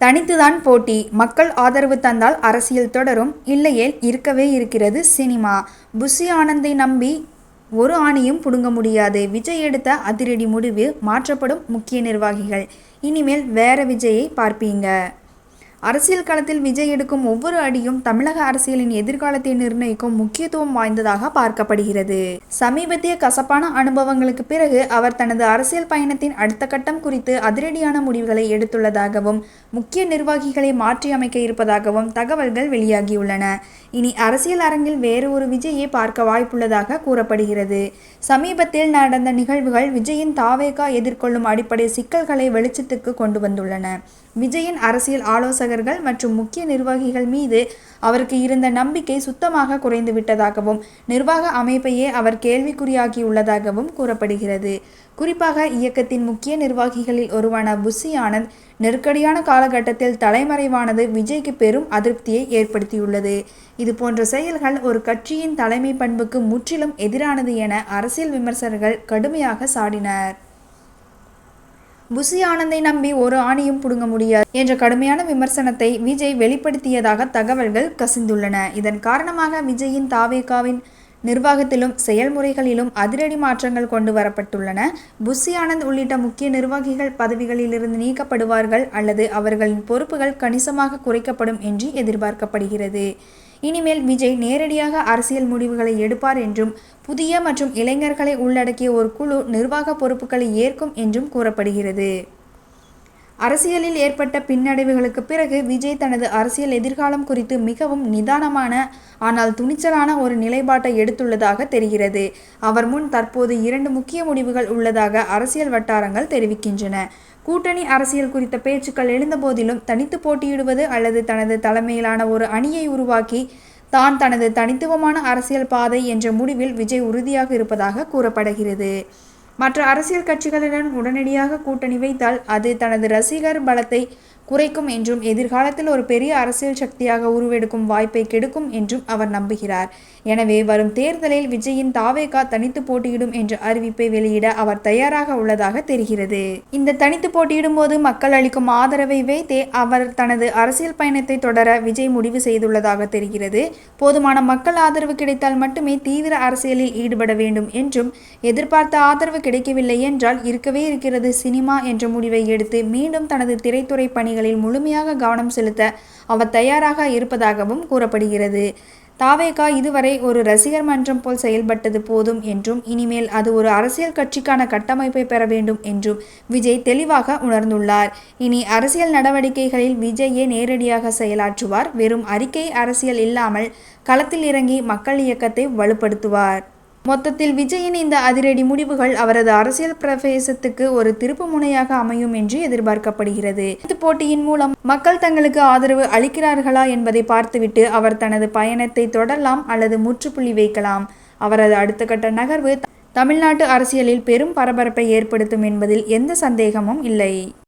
தனித்துதான் போட்டி. மக்கள் ஆதரவு தந்தால் அரசியல் தொடரும். இல்லையேல் இருக்கவே இருக்கிறது சினிமா. புஷி ஆனந்தை நம்பி ஒரு ஆணியும் புடுங்க முடியாது. விஜய் எடுத்த அதிரடி முடிவு மாற்றப்படும் முக்கிய நிர்வாகிகள். இனிமேல் வேற விஜயை பார்ப்பீங்க. அரசியல் களத்தில் விஜய் எடுக்கும் ஒவ்வொரு அடியும் தமிழக அரசியலின் எதிர்காலத்தை நிர்ணயிக்கும் முக்கியத்துவம் வாய்ந்ததாக பார்க்கப்படுகிறது. சமீபத்திய கசப்பான அனுபவங்களுக்கு பிறகு அவர் தனது அரசியல் பயணத்தின் அடுத்த கட்டம் குறித்து அதிரடியான முடிவுகளை எடுத்துள்ளதாகவும் முக்கிய நிர்வாகிகளை மாற்றியமைக்க இருப்பதாகவும் தகவல்கள் வெளியாகியுள்ளன. இனி அரசியல் அரங்கில் வேறு ஒரு விஜயை பார்க்க வாய்ப்புள்ளதாக கூறப்படுகிறது. சமீபத்தில் நடந்த நிகழ்வுகள் விஜயின் தாவேகா எதிர்கொள்ளும் அடிப்படை சிக்கல்களை வெளிச்சத்துக்கு கொண்டு வந்துள்ளன. விஜயின் அரசியல் பாடகர்கள் மற்றும் முக்கிய நிர்வாகிகள் மீது அவருக்கு இருந்த நம்பிக்கை சுத்தமாக குறைந்து விட்டதாகவும் நிர்வாக அமைப்பையே அவர் கேள்விக்குறியாகியுள்ளதாகவும் கூறப்படுகிறது. குறிப்பாக இயக்கத்தின் முக்கிய நிர்வாகிகளில் ஒருவான புஷி ஆனந்த் நெருக்கடியான காலகட்டத்தில் தலைமறைவானது விஜய்க்கு பெரும் அதிருப்தியை ஏற்படுத்தியுள்ளது. இது போன்ற செயல்கள் ஒரு கட்சியின் தலைமை பண்புக்கு முற்றிலும் எதிரானது என அரசியல் விமர்சகர்கள் கடுமையாக சாடினர். புசி ஆனந்தை நம்பி ஒரு ஆணியும் புடுங்க முடியாது என்ற கடுமையான விமர்சனத்தை விஜய் வெளிப்படுத்தியதாக தகவல்கள் கசிந்துள்ளன. இதன் காரணமாக விஜயின் தாவேகாவின் நிர்வாகத்திலும் செயல்முறைகளிலும் அதிரடி மாற்றங்கள் கொண்டு வரப்பட்டுள்ளன. புஷி ஆனந்த் உள்ளிட்ட முக்கிய நிர்வாகிகள் பதவிகளிலிருந்து நீக்கப்படுவார்கள் அல்லது அவர்களின் பொறுப்புகள் கணிசமாக குறைக்கப்படும் என்று எதிர்பார்க்கப்படுகிறது. இனிமேல் விஜய் நேரடியாக அரசியல் முடிவுகளை எடுப்பார் என்றும் புதிய மற்றும் இளைஞர்களை உள்ளடக்கிய ஒரு குழு நிர்வாக பொறுப்புகளை ஏற்கும் என்றும் கூறப்படுகிறது. அரசியலில் ஏற்பட்ட பின்னடைவுகளுக்கு பிறகு விஜய் தனது அரசியல் எதிர்காலம் குறித்து மிகவும் நிதானமான ஆனால் துணிச்சலான ஒரு நிலைப்பாட்டை எடுத்துள்ளதாக தெரிகிறது. அவர் முன் தற்போது இரண்டு முக்கிய முடிவுகள் உள்ளதாக அரசியல் வட்டாரங்கள் தெரிவிக்கின்றன. கூட்டணி அரசியல் குறித்த பேச்சுக்கள் எழுந்தபோதிலும் தனித்து போட்டியிடுவது அல்லது தனது தலைமையிலான ஒரு அணியை உருவாக்கி தான் தனது தனித்துவமான அரசியல் பாதை என்ற முடிவில் விஜய் உறுதியாக இருப்பதாக கூறப்படுகிறது. மற்ற அரசியல் கட்சிகளுடன் உடனடியாக கூட்டணி வைத்தால் அது தனது ரசிகர் பலத்தை குறைக்கும் என்றும் எதிர்காலத்தில் ஒரு பெரிய அரசியல் சக்தியாக உருவெடுக்கும் வாய்ப்பை கெடுக்கும் என்றும் அவர் நம்புகிறார். எனவே வரும் தேர்தலில் விஜயின் தாவேகா தனித்து போட்டியிடும் என்ற அறிவிப்பை வெளியிட அவர் தயாராக உள்ளதாக தெரிகிறது. இந்த தனித்து போட்டியிடும் போது மக்கள் அளிக்கும் ஆதரவை வைத்தே அவர் தனது அரசியல் பயணத்தை தொடர விஜய் முடிவு செய்துள்ளதாக தெரிகிறது. போதுமான மக்கள் ஆதரவு கிடைத்தால் மட்டுமே தீவிர அரசியலில் ஈடுபட வேண்டும் என்றும் எதிர்பார்த்த ஆதரவு கிடைக்கவில்லை என்றால் இருக்கவே இருக்கிறது சினிமா என்ற முடிவை எடுத்து மீண்டும் தனது திரைத்துறை பணிகள் பணிகளில் முழுமையாக கவனம் செலுத்த அவர் தயாராக இருப்பதாகவும் கூறப்படுகிறது. தாவேகா இதுவரை ஒரு ரசிகர் மன்றம் போல் செயல்பட்டது போதும் என்றும் இனிமேல் அது ஒரு அரசியல் கட்சிக்கான கட்டமைப்பை பெற வேண்டும் என்றும் விஜய் தெளிவாக உணர்ந்துள்ளார். இனி அரசியல் நடவடிக்கைகளில் விஜயே நேரடியாக செயலாற்றுவார். வெறும் அறிக்கை அரசியல் இல்லாமல் களத்தில் இறங்கி மக்கள் இயக்கத்தை வலுப்படுத்துவார். மொத்தத்தில் விஜயின் இந்த அதிரடி முடிவுகள் அவரது அரசியல் பிரவேசத்துக்கு ஒரு திருப்பு முனையாக அமையும் என்று எதிர்பார்க்கப்படுகிறது. இந்த போட்டியின் மூலம் மக்கள் தங்களுக்கு ஆதரவு அளிக்கிறார்களா என்பதை பார்த்துவிட்டு அவர் தனது பயணத்தை தொடரலாம் அல்லது முற்றுப்புள்ளி வைக்கலாம். அவரது அடுத்த கட்ட நகர்வு தமிழ்நாட்டு அரசியலில் பெரும் பரபரப்பை ஏற்படுத்தும் என்பதில் எந்த சந்தேகமும் இல்லை.